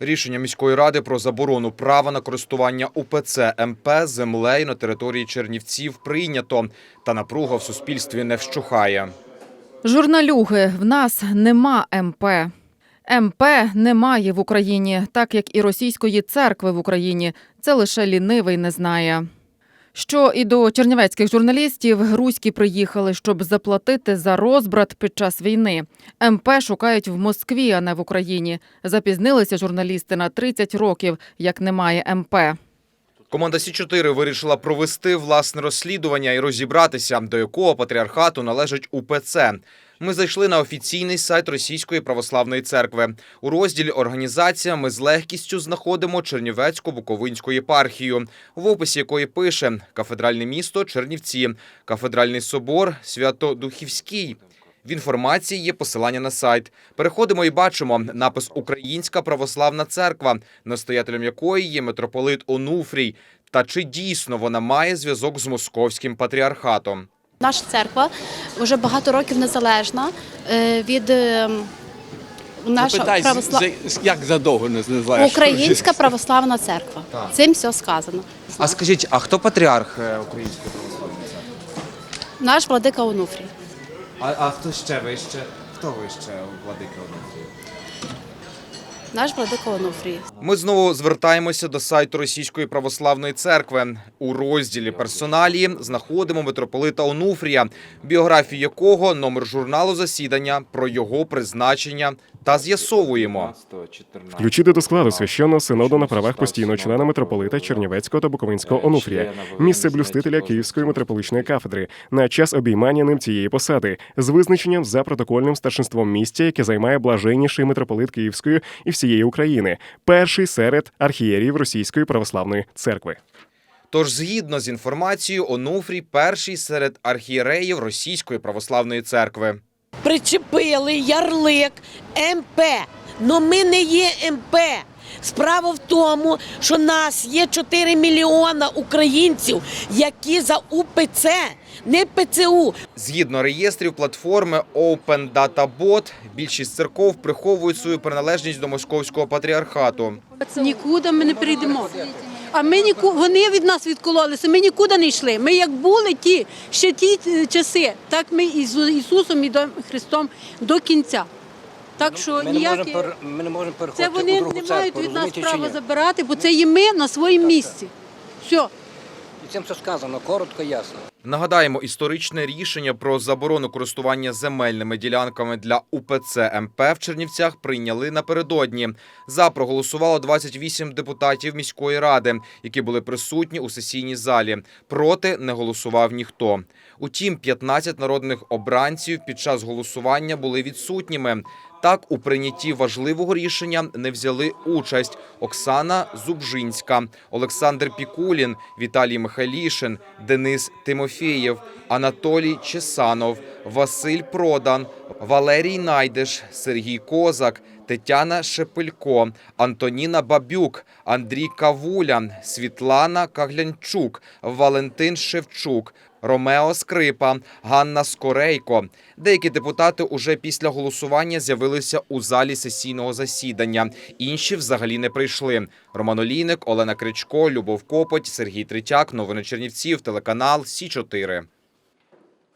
Рішення міської ради про заборону права на користування УПЦ МП землею на території Чернівців прийнято, та напруга в суспільстві не вщухає. Журналюги, в нас нема МП. МП немає в Україні, так як і російської церкви в Україні. Це лише лінивий не знає. Що і до чернівецьких журналістів грузькі приїхали, щоб заплатити за розбрат під час війни. МП шукають в Москві, а не в Україні. Запізнилися журналісти на 30 років, як немає МП. Команда Сі 4 вирішила провести власне розслідування і розібратися, до якого патріархату належить УПЦ. Ми зайшли на офіційний сайт Російської православної церкви. У розділі Організація ми з легкістю знаходимо Чернівецьку Буковинську єпархію, в описі якої пише Кафедральне місто Чернівці, Кафедральний собор Святодухівський. В інформації є посилання на сайт. Переходимо і бачимо напис Українська православна церква, настоятелем якої є митрополит Онуфрій. Та чи дійсно вона має зв'язок з московським патріархатом? Наша церква вже багато років незалежна е, від е, наша Запитай, православ... як задовго не. Українська православна церква. Так. Цим все сказано. А скажіть, а хто патріарх е, української православної церкви? Наш владика Онуфрій. А, а хто ще вище? Хто вище владика Онуфрій? Наш владика Онуфрій. Ми знову звертаємося до сайту Російської православної церкви. У розділі персоналії знаходимо митрополита Онуфрія, біографію якого номер журналу засідання про його призначення та з'ясовуємо. Включити до складу священного синоду на правах постійного члена митрополита Чернівецького та Буковинського Онуфрія, місце блюстителя Київської митрополичної кафедри на час обіймання ним цієї посади з визначенням за протокольним старшинством місця, яке займає блаженніший митрополит Київської і всієї України, перший серед архієрів Російської православної церкви. Тож, згідно з інформацією, Онуфрій перший серед архієреїв Російської православної церкви. причепили ярлик МП. Но ми не є МП. Справа в тому, що нас є 4 мільйона українців, які за УПЦ, не ПЦУ. Згідно реєстрів платформи Open Data Bot, більшість церков приховують свою приналежність до московського патріархату. Нікуди ми не прийдемо. А ми ніку вони від нас відкололися. Ми нікуди не йшли. Ми як були ті ще ті е, часи, так ми і з Ісусом і до Христом до кінця. Так що Ми не, ніякі можемо, ми не можемо переходити це вони у другу не церкву, мають від нас права забирати, бо це є ми на своєму місці. Все. І цим все сказано, коротко, ясно. Нагадаємо, історичне рішення про заборону користування земельними ділянками для УПЦ МП в Чернівцях прийняли напередодні. За проголосувало 28 депутатів міської ради, які були присутні у сесійній залі. Проти не голосував ніхто. Утім, 15 народних обранців під час голосування були відсутніми. Так, у прийнятті важливого рішення не взяли участь Оксана Зубжинська, Олександр Пікулін, Віталій Михайлішин, Денис Тимофєєв, Анатолій Чесанов, Василь Продан, Валерій Найдеш, Сергій Козак, Тетяна Шепелько, Антоніна Бабюк, Андрій Кавуля, Світлана Каглянчук, Валентин Шевчук. Ромео Скрипа, Ганна Скорейко. Деякі депутати уже після голосування з'явилися у залі сесійного засідання. Інші взагалі не прийшли. Роман Олійник, Олена Кричко, Любов Копоть, Сергій Третяк. Новини Чернівців, телеканал Сі 4